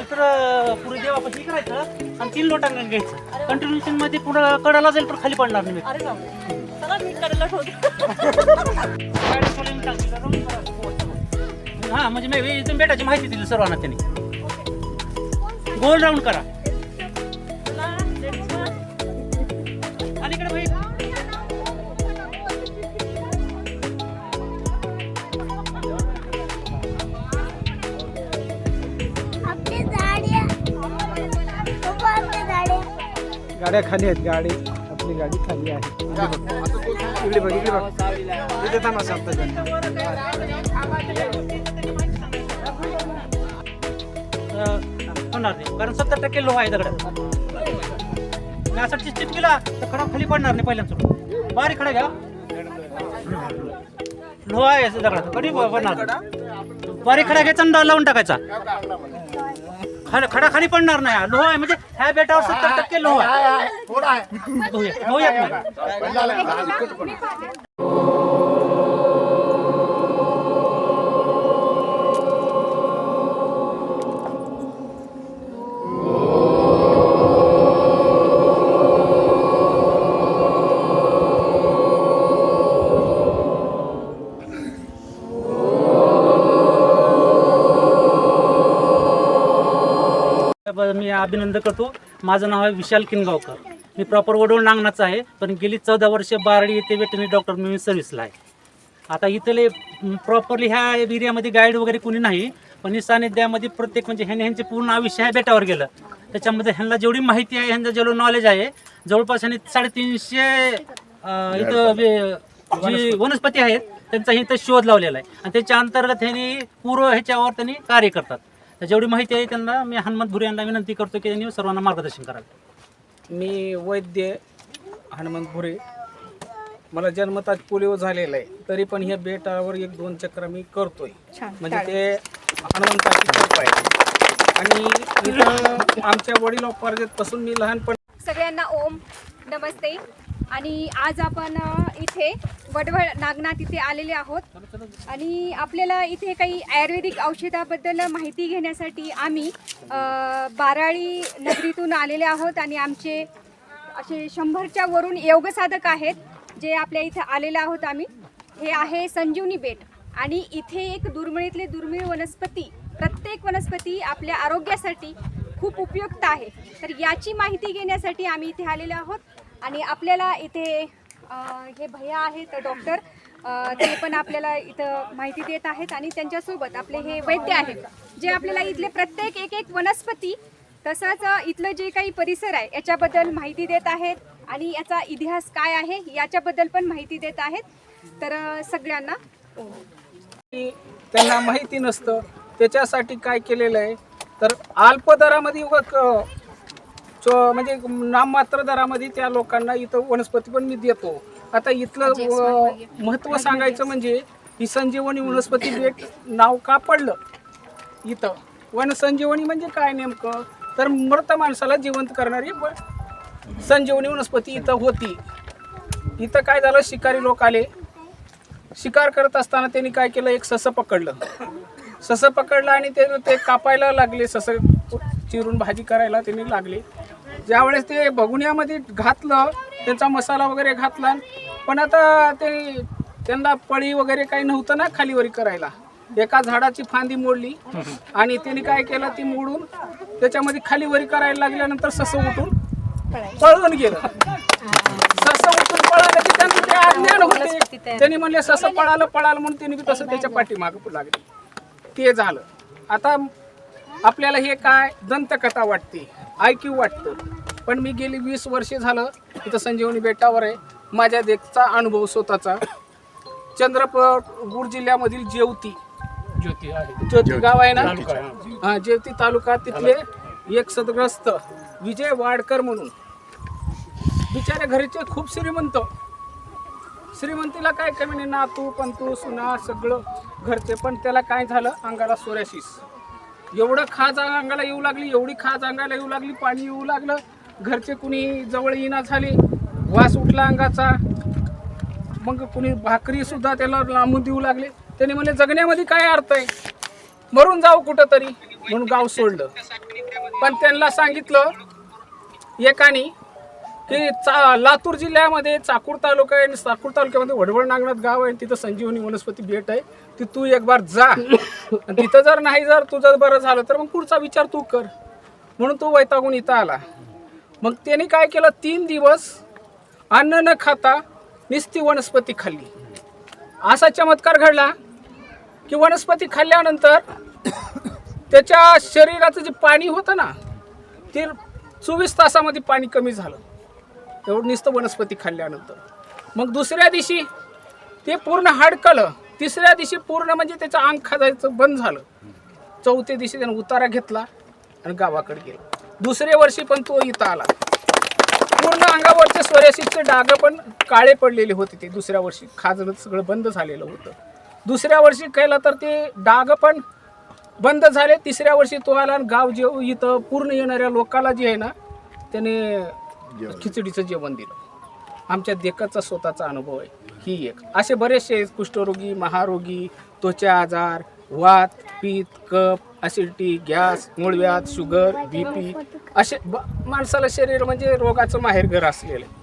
तर पुरी देवापाशी करायचं आणि तीन लोटांना घ्यायचं. कंट्रीब्युशनमध्ये पुन्हा कडाला जाईल पण खाली पडणार नाही. हा म्हणजे मी इथून बेटाची माहिती दिली सर्वांना त्यांनी. गोल राऊंड करा. अलीकडे गाड्या खाली आहेत गाडी आपली गाडी खाली आहे. इकडे बघ इकडे बघ. इथे थांबा होणार नाही. कारण सत्तर टक्के लोहा आहे दगडात. असं चिप केला तर खडा खाली पडणार नाही पहिल्यांदा बारीक खडा घ्या. लोहा आहे दगडात. कधी पडणार बारीक खडा घ्यायचा लावून टाकायचा. खडा खडा खाली पडणार नाही. हा. लोहा आहे. म्हणजे ह्या बेटावर सत्तर टक्के लोहा आहे. लोहा लोहा नाही. ब- मी अभिनंदन करतो. माझं नाव आहे विशाल किनगावकर. मी प्रॉपर वडोळ नांगणाचा आहे पण गेली चौदा वर्षे बारडी येथे वेटनरी डॉक्टर म्हणून सर्व्हिसला आहे. आता इथले प्रॉपरली ह्या एरियामध्ये गाईड वगैरे कोणी नाही पण या सानिध्यामध्ये प्रत्येक म्हणजे ह्याने ह्यांचे पूर्ण आयुष्य ह्या बेटावर गेलं. त्याच्यामध्ये ह्यांना जेवढी माहिती आहे ह्यांचं जेवढं नॉलेज आहे जवळपास ह्यांनी साडेतीनशे इथं जी वनस्पती आहेत त्यांचा इथं शोध लावलेला आहे. आणि त्याच्या अंतर्गत ह्यांनी पूर्व ह्याच्यावर त्यांनी कार्य करतात. तर जेवढी माहिती आहे त्यांना मी हनुमंत भुरे यांना विनंती करतो की त्यांनी सर्वांना मार्गदर्शन करावे. मी वैद्य हनुमंत भुरे. मला जन्मतात पोलिओ झालेला आहे तरी पण ह्या बेटावर एक दोन चक्र मी करतोय. म्हणजे ते हनुमंताची कृपा आहे. आणि इथं आमच्या वडिलोपार्जितपासून मी लहानपण सगळ्यांना ओम नमस्ते. आणि आज आपण इथे वडवळ नागनाथ इथे आलेले आहोत. आणि आपल्याला इथे काही आयुर्वेदिक औषधाबद्दल माहिती घेण्यासाठी आम्ही बाराळी नगरीतून आलेले आहोत आणि आमचे असे शंभरच्या वरून योगसाधक आहेत जे आपल्या इथे आलेले आहोत आम्ही. हे आहे संजीवनी बेट. आणि इथे एक दुर्मिळीतली दुर्मिळ वनस्पती प्रत्येक वनस्पती आपल्या आरोग्यासाठी खूप उपयुक्त आहे. तर याची माहिती घेण्यासाठी आम्ही इथे आलेलो आहोत. आणि आपल्याला इथे हे भैया आहेत डॉक्टर. ते पण आपल्याला इथं माहिती देत आहेत आणि त्यांच्यासोबत आपले हे वैद्य आहेत जे आपल्याला इथले प्रत्येक एक एक वनस्पती तसंच इथलं जे काही परिसर आहे याच्याबद्दल माहिती देत आहेत आणि याचा इतिहास काय आहे याच्याबद्दल पण माहिती देत आहेत. तर सगळ्यांना. त्यांना माहिती नसतं त्याच्यासाठी काय केलेलं आहे? तर अल्प दरामध्ये चो- म्हणजे नाममात्र दरामध्ये त्या लोकांना इथं वनस्पती पण मी देतो. आता इथलं व- महत्त्व सांगायचं म्हणजे ही संजीवनी वनस्पती भेट नाव का पडलं? इथं. वनसंजीवनी म्हणजे काय नेमकं? तर मृत माणसाला जिवंत करणारी संजीवनी वनस्पती इथं होती. इथं काय झालं? शिकारी लोक आले. शिकार करत असताना त्यांनी काय केलं? एक ससं पकडलं. ससं पकडलं आणि ते ते कापायला लागले. ससं चिरून भाजी करायला त्यांनी लागले. ज्यावेळेस ते बगुन्यामध्ये घातलं त्यांचा मसाला वगैरे घातला पण आता ते त्यांना पळी वगैरे काही नव्हतं ना खालीवरी करायला. एका झाडाची फांदी मोडली आणि त्यांनी काय केलं ती मोडून त्याच्यामध्ये खालीवरी करायला लागल्यानंतर ससं उठून पळून गेलं. ससं उठून पळालं की त्यांचं ते अज्ञान होते. त्यांनी म्हणले ससं पळालं पळालं म्हणून त्यांनी बी तसं त्याच्या पाठीमागं लागले. ते झालं. आता आपल्याला हे काय दंतकथा वाटते ऐकीव वाटतं. पण मी गेली वीस वर्षे झालं इथं संजीवनी बेटावर आहे. माझ्या देखचा अनुभव स्वतःचा. चंद्रपूर जिल्ह्यामधील जेवती ज्योती ज्योती गाव आहे ना. हा जेवती तालुका तिथले एक सदग्रस्त विजय वाडकर म्हणून. बिचाऱ्या घरचे खूप श्रीमंत. श्रीमंतीला काय कमी नाही नातू पंतू सुना सगळं. घरचे पण त्याला काय झालं? अंगाला सोऱ्याशीस. एवढं खाज अंगाला येऊ लागली एवढी खाज अंगाला येऊ लागली पाणी येऊ लागलं. घरचे कुणी जवळ येणार झाले वास उठला अंगाचा. मग कुणी भाकरी सुद्धा त्याला लांबून देऊ लागले. त्याने म्हणले जगण्यामध्ये काय अर्थ आहे? मरून जाऊ कुठं तरी म्हणून गाव सोडलं. पण त्यांना सांगितलं एकाने की चा लातूर जिल्ह्यामध्ये चाकूर तालुका आहे आणि चाकूर तालुक्यामध्ये वडवळ नागनाथ गाव आहे. आणि तिथं संजीवनी वनस्पती भेट आहे. ती तू एक बार जा. आणि तिथं जर नाही जर तुझं बरं झालं तर मग पुढचा विचार तू कर. म्हणून तो वैतागून इथं आला. मग त्याने काय केलं? तीन दिवस अन्न न खाता निस्ती वनस्पती खाल्ली. असा चमत्कार घडला की वनस्पती खाल्ल्यानंतर त्याच्या शरीराचं जे पाणी होतं ना ते चोवीस तासामध्ये पाणी कमी झालं. एवढं नुसतं वनस्पती खाल्ल्यानंतर. मग दुसऱ्या दिवशी ते पूर्ण हाडकलं. तिसऱ्या दिवशी पूर्ण म्हणजे त्याचं अंग खाजायचं बंद झालं. चौथ्या दिवशी त्यानं उतारा घेतला आणि गावाकडे गेला. दुसऱ्या वर्षी पण तो इथं आला. पूर्ण अंगावरचे स्वरसिकचे डाग पण काळे पडलेले होते ते दुसऱ्या वर्षी. खाजणं सगळं बंद झालेलं होतं. दुसऱ्या वर्षी केलं तर ते डाग पण बंद झाले. तिसऱ्या वर्षी तो आला आणि गाव जे इथं पूर्ण येणाऱ्या लोकाला जे आहे ना त्याने खिचडीचं जेवण दिलं. आमच्या देकाचा स्वतःचा अनुभव आहे. ही एक. असे बरेचसे कुष्ठरोगी महारोगी त्वचा आजार वात पित्त कप ॲसिडिटी गॅस मूळव्याध शुगर बी पी असे ब माणसाला शरीर म्हणजे रोगाचं माहेरघर असलेलं आहे.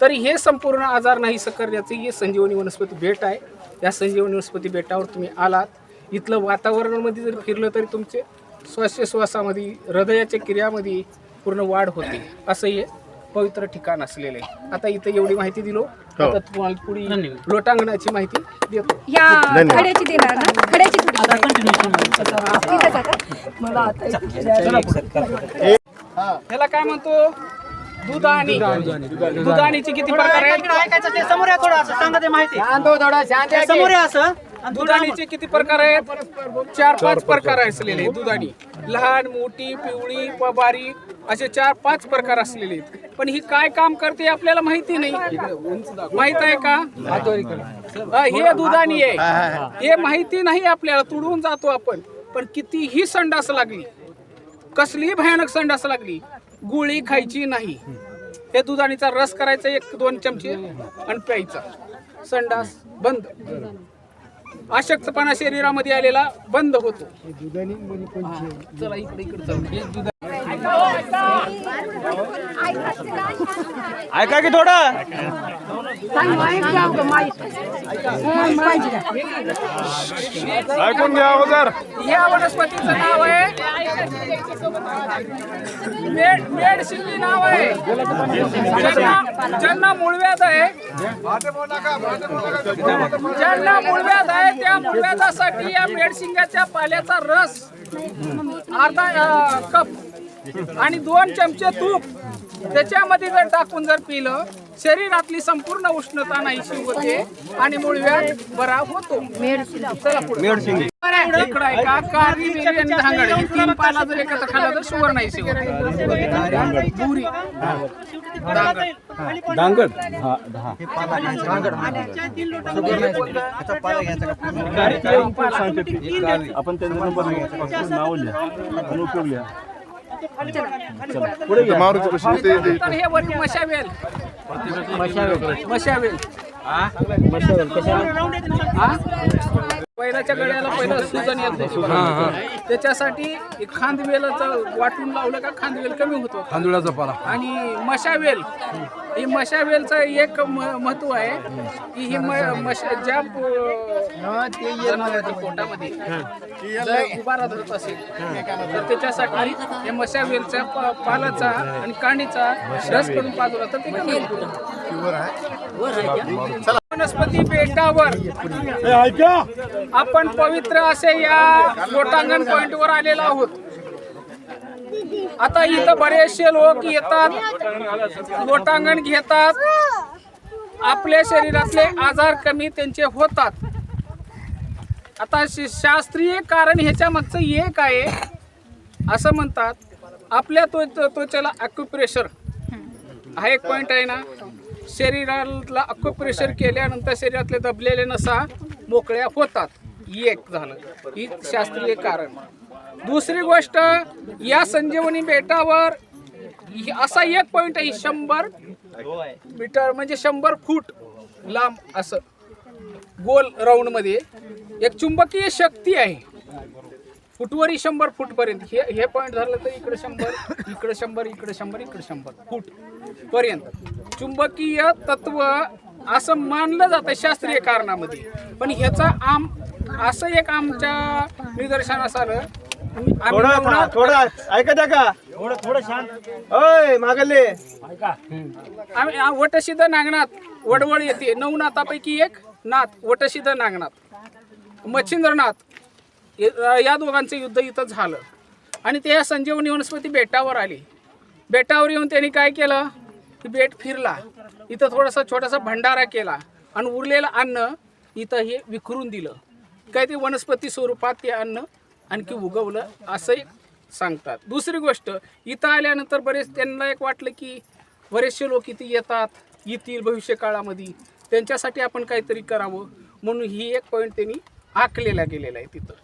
तरी हे संपूर्ण आजार नाहीसं करण्याची ही संजीवनी वनस्पती बेट आहे. या संजीवनी वनस्पती बेटावर तुम्ही आलात. इथलं वातावरणामध्ये जर फिरलं तरी तुमचे श्वासोश्वासामध्ये हृदयाच्या क्रियामध्ये पूर्ण वाढ होते. असं हे पवित्र ठिकाण असलेलं. आहे आता इथं एवढी माहिती दिलो. आता तुम्हाला पुढे धन्यवाद. लोटांगणाची माहिती देतो. ह्या खड्याची देणार ना? खड्याची थोडी आता कंटिन्यू तिथं जाता ह्याला काय म्हणतो? दुधाणी दुधाणीचे किती प्रकार आहेत? ऐकायचं ते समोर या थोडं असं सांगा ते माहिती. ते समोर या असं. दुधाणीचे किती प्रकार आहेत? चार पाच प्रकार असलेले आहेत दुधाणी लहान मोठी पिवळी व बारीक असे चार पाच प्रकार असलेले आहेत. पण ही काय काम करते आपल्याला माहिती नाही. माहीत आहे का? हा, हे. दुधाणी आहे हे. माहिती नाही आपल्याला तुडवून जातो आपण. पण कितीही संडास लागली कसलीही भयानक संडास लागली गोळी खायची नाही. हे दुधाणीचा रस करायचा एक दोन चमचे आणि प्यायचा. संडास बंद. अशक्तपणा शरीरामध्ये आलेला बंद होतो. चला इकडे इकडे हे दुधा- ऐका की थोडं. ऐकून घ्या अगोदर. या वनस्पतीचं नाव आहे. मेड मेडशिल्ली नाव आहे. ज्यांना ज्यांना मूळव्याध आहे. ज्यांना मूळव्याध आहे. त्या मूळव्याधासाठी या मेडशिंगाच्या पाल्याचा रस अर्धा कप आणि दोन चमचे तूप. त्याच्यामध्ये जर टाकून जर पिलं शरीरातली संपूर्ण उष्णता नाहीशी होते आणि मूळव्याध बरा होतो. चला पुढे. इकडं आहे का? कारली मिरी आणि धांगड. हे तीन पाला जर एकत्र खाल्ला तर शुगर नाही शिवर बुरी डांगड आपण त्यांचा नंबर नाव लिहा. आणि उपयोग लिहा. मारुती ते ते- तर हे वरती मशावेल मशावेल हा? बैलाच्या गळ्याला पहिलं सुजन येत नाही. त्याच्यासाठी खांदवेलाचं वाटून लावलं का खांदवेल कमी होतो. तांदुळाचा पाला. आणि मशावेल. ही मशावेलचं एक म- महत्त्व आहे की ही म- मशा ज्या पो- जनावराच्या पोटामध्ये जर उभारा धरत असेल तर त्याच्यासाठी हे मशावेलच्या प- पालाचा आणि कांडीचा रस करून पाजवला तर ते कमी होतं. वनस्पती बेटावर आपण पवित्र असे या लोटांगण पॉइंट वर आलेलो आहोत. आता इथं बरेचसे लोक येतात लोटांगण घेतात. आपल्या शरीरातले आजार कमी त्यांचे होतात. आता शास्त्रीय कारण ह्याच्या मागचं एक आहे? असं म्हणतात आपल्या तो तो- त्वचेला अक्युप्रेशर हा एक पॉइंट आहे ना? शरीराला अक्युप्रेशर केल्यानंतर शरीरातले दबलेले नसा मोकळ्या होतात. ही एक झालं. ही शास्त्रीय कारण. दुसरी गोष्ट या संजीवनी बेटावर ही- असा एक पॉइंट आहे शंभर मीटर म्हणजे शंभर फूट लांब असं गोल राऊंडमध्ये एक चुंबकीय शक्ती आहे. फुटवरी शंभर फूटपर्यंत. हे हे पॉईंट झालं तर इकडे शंभर इकडे शंभर इकडे शंभर इकडे शंभर फूट पर्यंत. चुंबकीय तत्व असं मानलं जातं शास्त्रीय कारणामध्ये. पण ह्याचा आम असं एक आमच्या निदर्शनास आलं. आम्ही थोडं थोडं ऐका त्या का? थोडं थोडं शांत. ओय मागले. आम्ही आ- वटसिद्ध नागनाथ वडवळ येते. नऊ नाथापैकी एक नाथ वटसिद्ध नागनाथ. मच्छिंद्रनाथ या दोघांचं युद्ध इथं झालं. आणि ते या संजीवनी वनस्पती बेटावर आली. बेटावर येऊन त्यांनी काय केलं? की बेट फिरला. इथं थोडासा छोटासा भंडारा केला आणि उरलेलं अन्न इथं हे विखरून दिलं. काय ते वनस्पती स्वरूपात ते अन्न आणखी उगवलं असंही सांगतात. दुसरी गोष्ट इथं आल्यानंतर बरेच त्यांना एक वाटलं की बरेचसे लोक इथे येतात येतील भविष्य काळामध्ये त्यांच्यासाठी आपण काहीतरी करावं म्हणून ही एक पॉईंट त्यांनी आखलेला गेलेला आहे तिथं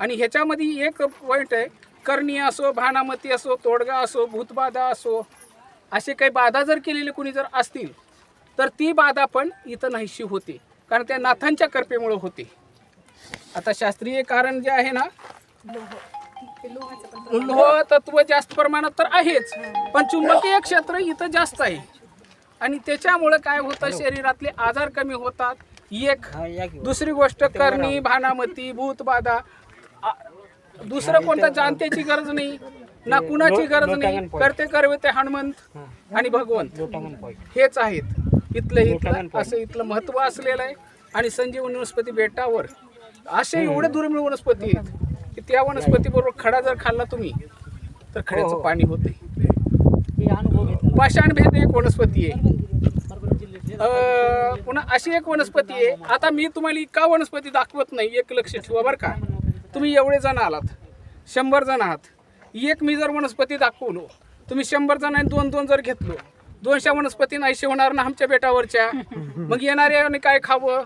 आणि ह्याच्यामध्ये एक पॉईंट आहे करणी असो भानामती असो तोडगा असो भूतबाधा असो असे काही बाधा जर केलेले कोणी जर असतील तर ती बाधा पण इथं नाहीशी होते. कारण त्या नाथांच्या कृपेमुळे होते. आता शास्त्रीय कारण जे आहे ना लोह तत्व जास्त प्रमाणात तर आहेच पण चुंबकीय क्षेत्र इथं जास्त आहे. आणि त्याच्यामुळं काय होतं शरीरातले आजार कमी होतात. एक दुसरी गोष्ट करणी भानामती भूतबाधा दुसरं कोणतं जाणत्याची गरज नाही ना कुणाची गरज नाही. करते करवे ते हनुमंत आणि भगवंत. हेच आहेत. इथलं इथलं असं इथलं महत्त्व असलेलं आहे. आणि संजीवनी वनस्पती बेटावर. असे एवढे दुर्मिळ वनस्पती आहेत की त्या वनस्पती बरोबर खडा जर खाल्ला तुम्ही तर खड्याचं पाणी होते पाषाण भेद एक वनस्पती आहे. अं, पुन्हा अशी एक वनस्पती आहे. आता मी तुम्हाला का वनस्पती दाखवत नाही एक लक्ष ठेवा बरं का. तुम्ही एवढे जण आलात. शंभर जण आहात. एक मी जर वनस्पती दाखवलो तुम्ही शंभर जणांनी दोन दोन जर घेतलो दोनशे वनस्पती नाहीशी होणार ना आमच्या बेटावरच्या? मग येणाऱ्याने काय खावं?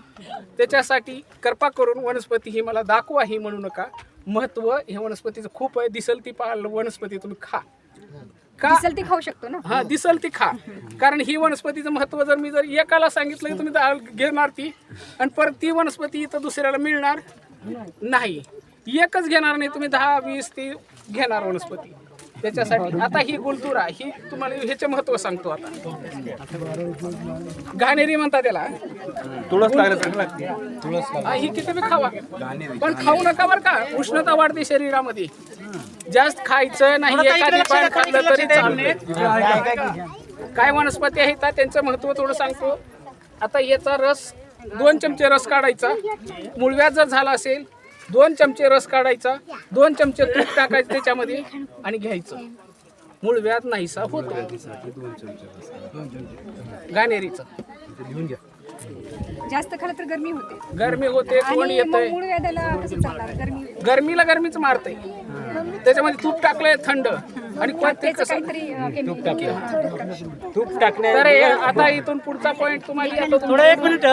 त्याच्यासाठी कृपा करून वनस्पती ही मला दाखवा ही म्हणू नका. महत्त्व हे वनस्पतीचं खूप आहे. दिसल ती पाल वनस्पती तुम्ही खा. का? दिसेल ते खाऊ शकतो ना? हा दिसल ती खा. कारण ही वनस्पतीचं महत्त्व जर मी जर एकाला सांगितलं की तुम्ही घेणार ती आणि परत ती वनस्पती इथं दुसऱ्याला मिळणार नाही. एकच घेणार नाही तुम्ही दहा वीस ती घेणार वनस्पती. त्याच्यासाठी. आता ही गुलतुरा ही तुम्हाला ह्याचे महत्त्व सांगतो आता. घाणेरी म्हणतात त्याला. तुळस हा, ही किती बी खावा. पण खाऊ नका बरं का. उष्णता वाढते शरीरामध्ये. जास्त खायचं नाही एखादी पान खाल्लं तरी चालते. काय वनस्पती आहेत त्या त्यांचं महत्त्व थोडं सांगतो. आता याचा रस दोन चमचे रस काढायचा. मुळव्यात जर झाला असेल दोन चमचे रस काढायचा दोन चमचे तूप टाकायचं त्याच्यामध्ये आणि घ्यायचं. मुळव्यात नाहीसा होतो. गाणेरीचं. जास्त खाल्लं तर गरमी होते. गरमी होते कोण मग मूळ व्याधाला कसं चालणार? गरमी. गरमीला गरमीच मारते त्याच्यामध्ये तूप टाकलंय थंड. आणि कोणते त्याचं कसं? काहीतरी अं, chemical- तूप टाकण्या तर हे आता इथून पुढचा पॉइंट तुम्हाला येतो थोडं एक मिनिट.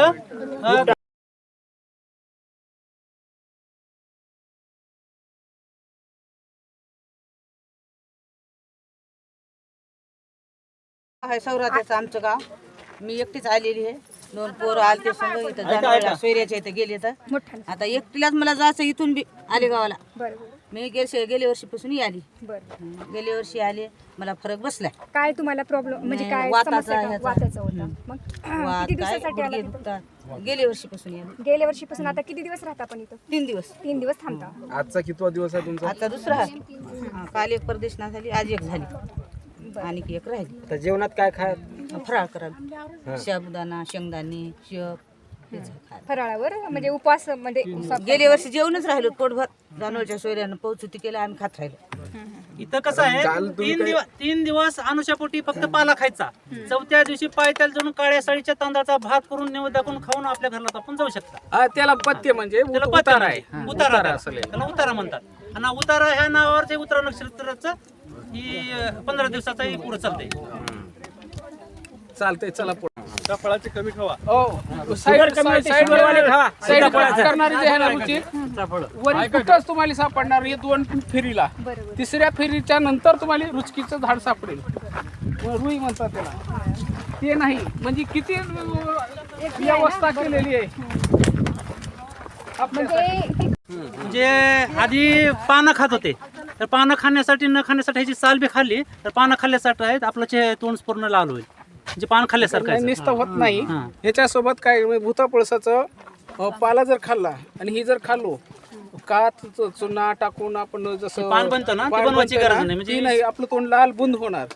आहे सौरात्याचं आमचं गाव. मी एकटीच आलेली आहे. दोन पोरं आले ते संग इथं जाणवायला सोयऱ्याच्या इथं गेले तर. आता एकटीलाच मला जायचं इथून बी आले गावाला. मी गेले गेल्या वर्षीपासून आली. बरं. गेल्या वर्षी आले. मला फरक बसलाय. काय तुम्हाला प्रॉब्लेम म्हणजे काय वाताचा. वाताचा होता. मग किती दिवसासाठी आला गेल्या वर्षीपासून आले गेल्या वर्षीपासून आता किती दिवस राहता आपण इथं? तीन दिवस. तीन दिवस थांबता. आजचा कितवा दिवस आहे तुमचा? आता दुसरा. हा, काल एक परदेशना झाली आज एक झाली. आणि एक राहिली. आता जेवणात काय खाय फराळ करायला साबुदाणा शेंगदाणे शेप हेच. फराळावर? म्हणजे उपवास म्हणजे गेल्या वर्षी जेवणच राहिलो पोटभर जानवरच्या सोयऱ्यानं पौचुती केलं आम्ही खात राहिलो. इथं कसं आहे तीन दिवस तीन दिवस अनुषापोटी फक्त पाला खायचा. चौथ्या दिवशी पायत्याला जाऊन काळ्या साळीच्या तांदळाचा भात करून निवेद दाखवून खाऊन आपल्या घराला आपण जाऊ शकता. हा, त्याला पथ्य म्हणजे त्याला पत्ते उतारा आहे. म्हणतात. हा, उतारा. उतारा असेल असेल त्याला उतारा म्हणतात. आणि उतारा ह्या नावावर जे उतारा नक्षत्राचं ही पंधरा दिवसाचा ही पुढे चालतंय. चालतंय चला पुढे. फळाची कमी खावा. कुठंच तुम्हाला सापडणार हे दोन फेरीला. तिसऱ्या फेरीच्या नंतर तुम्हाला रुचकीचं झाड सापडेल. रुई म्हणतात त्याला. ते नाही. म्हणजे किती व्यवस्था केलेली आहे. आपल्या म्हणजे ती म्हणजे आधी पानं खात होते. तर पानं खाण्यासाठी न खाण्यासाठी ह्याची साल बी खाल्ली तर पानं खाल्ल्यासाठी आहेत आपलं चे तोंड पूर्ण लाल होईल. म्हणजे पान खाल्ल्यासारखं आहे. निस्त होत नाही. हा. ह्याच्यासोबत काय म्हणजे भूता पळसाचं अ, पाला जर खाल्ला आणि ही जर खाल्लो कात च- चुना टाकून आपण जसं पान बनतं ना, ते पान बनवायची बनतं गरज ना, नाही, म्हणजे- ती नाही आपलं तोंड लाल बुंद होणार.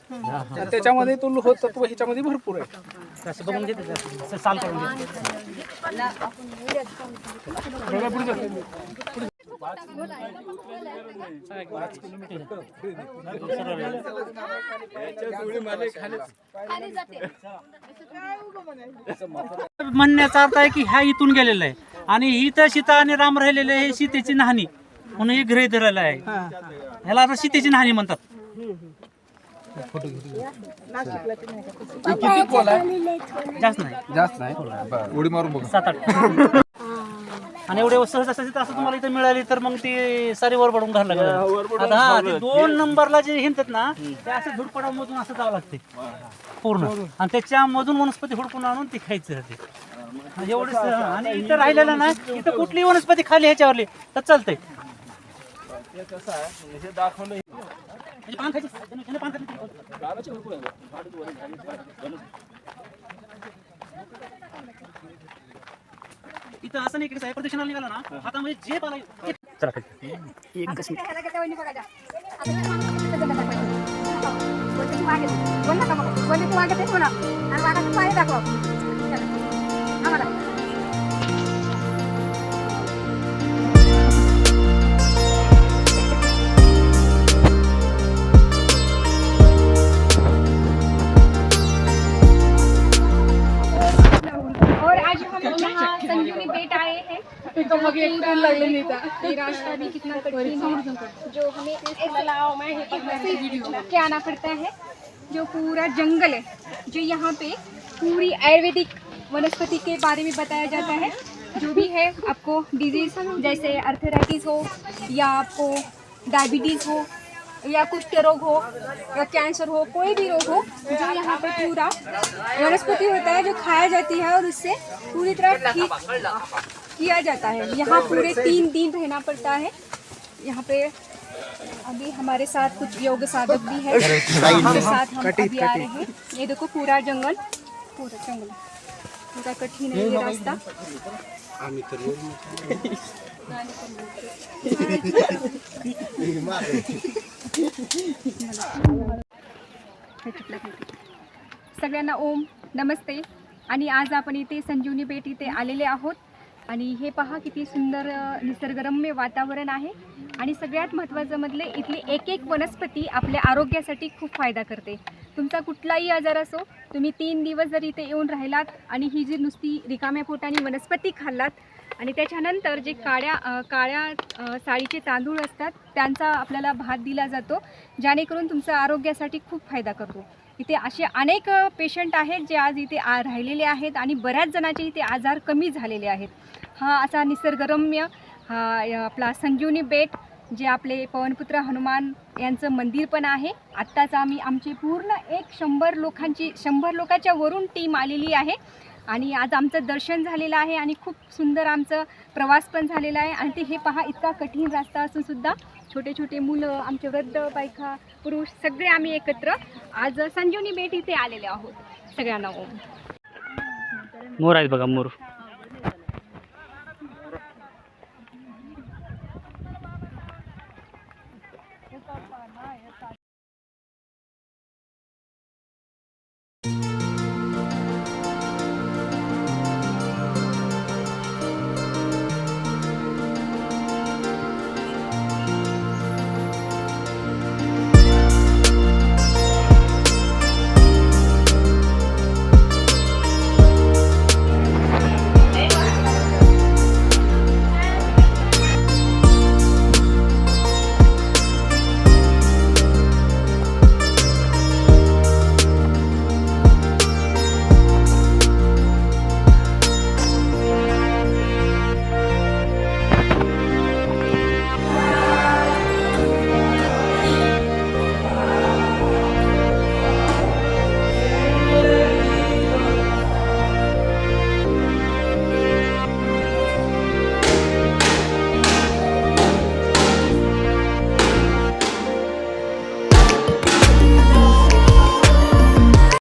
तर त्याच्यामध्ये तो लोह तत्व ह्याच्यामध्ये भरपूर आहे. असं बघून घेते ते असं साल करून घेते म्हणण्याचा अर्थ आहे की ह्या इथून गेलेला आहे. आणि ही तर सीता आणि राम राहिलेले हे सीतेची नाहणी. म्हणून हे गृह धरलेलं आहे. ह्याला आता सीतेची नाहणी म्हणतात. जास्त नाही. जास्त नाही. उडी मारून बघ. सात आठ. आणि एवढे सहज असं असं तुम्हाला इथं मिळाली तर मग ती सारी वर पडून घालला गेला आता हा ते दोन नंबरला जे हिंडतात ना ते असं झुडपडामधून असं जावं लागते. पूर्ण. आणि त्याच्यामधून वनस्पती हुडकून आणून ती खायचं ते. एवढे आणि इथं राहिलेलं ना इथं कुठली वनस्पती खाली ह्याच्यावरली तर चालतंय. पान खायची ह्याने पान खायची. इथं असं नाही इकडे प्रदक्षिणाला निघाला ना हातामध्ये जे पाला येईल, ते- चला खाली. और हैं। ये रास्ता भी कितना कठिन है जो हमें के आना पड़ता है? जो पूरा जंगल है जो यहाँ पे पूरी आयुर्वेदिक वनस्पति के बारे में बताया जाता है जो भी है आपको डिज़ीज़ जैसे अर्थराइटिस हो या आपको डायबिटीज़ हो या कुष्ठ रोग हो या कैंसर हो कोई भी रोग हो जो यहाँ पे पूरा वनस्पति होता है जो खाया जाती है और उससे पूरी तरह ठीक किया जाता है। यहाँ पूरे तीन दिन रहना पड़ता है। यहाँ पे अभी हमारे साथ कुछ योग साधक भी है। उनके साथ हम अभी आ रहे हैं। ये देखो पूरा जंगल। पूरा जंगल। पूरा कठिन है ये रास्ता। सगळ्यांना ओम नमस्ते. आणि आज आपण इथे संजीवनी पेठ इथे आलेले आहोत. आणि हे पहा किती सुंदर निसर्गरम्य वातावरण आहे. आणि सगळ्यात महत्त्वाचं म्हटलं इथली एक एक वनस्पती आपल्या आरोग्यासाठी खूप फायदा करते. तुमचा कुठलाही आजार असो तुम्ही तीन दिवस जर इथे येऊन राहिलात आणि ही जी नुसती रिकाम्या पोटाने वनस्पती खाल्लात आणि त्याच्यानंतर जे काळ्या काळ्या साळीचे तांदूळ असतात त्यांचा आपल्याला भात दिला जातो जेणेकरून तुमचा आरोग्यासाठी खूप फायदा करतो. इथे असे अनेक पेशंट आहेत जे आज इथे आ राहिलेले आहेत आणि बऱ्याच जणांचे इथे आजार कमी झालेले आहेत. हा असा निसर्गरम्य हा आपला संजीवनी बेट जे आपले पवनपुत्र हनुमान यांचं मंदिर पण आहे. आत्ताच आम्ही आमची पूर्ण एक शंभर लोकांची शंभर लोकांच्या वरून टीम आलेली आहे. आणि आज आमचं दर्शन झालेलं आहे आणि खूप सुंदर आमचं प्रवास पण झालेला आहे. आणि ते हे पहा इतका कठीण रस्ता असूनसुद्धा छोटे छोटे मुलं आमचे वृद्ध बायका पुरुष सगळे आम्ही एकत्र आज संजीवनी बेट इथे आलेले आहोत. सगळ्यांना मोर आहेत बघा मोर.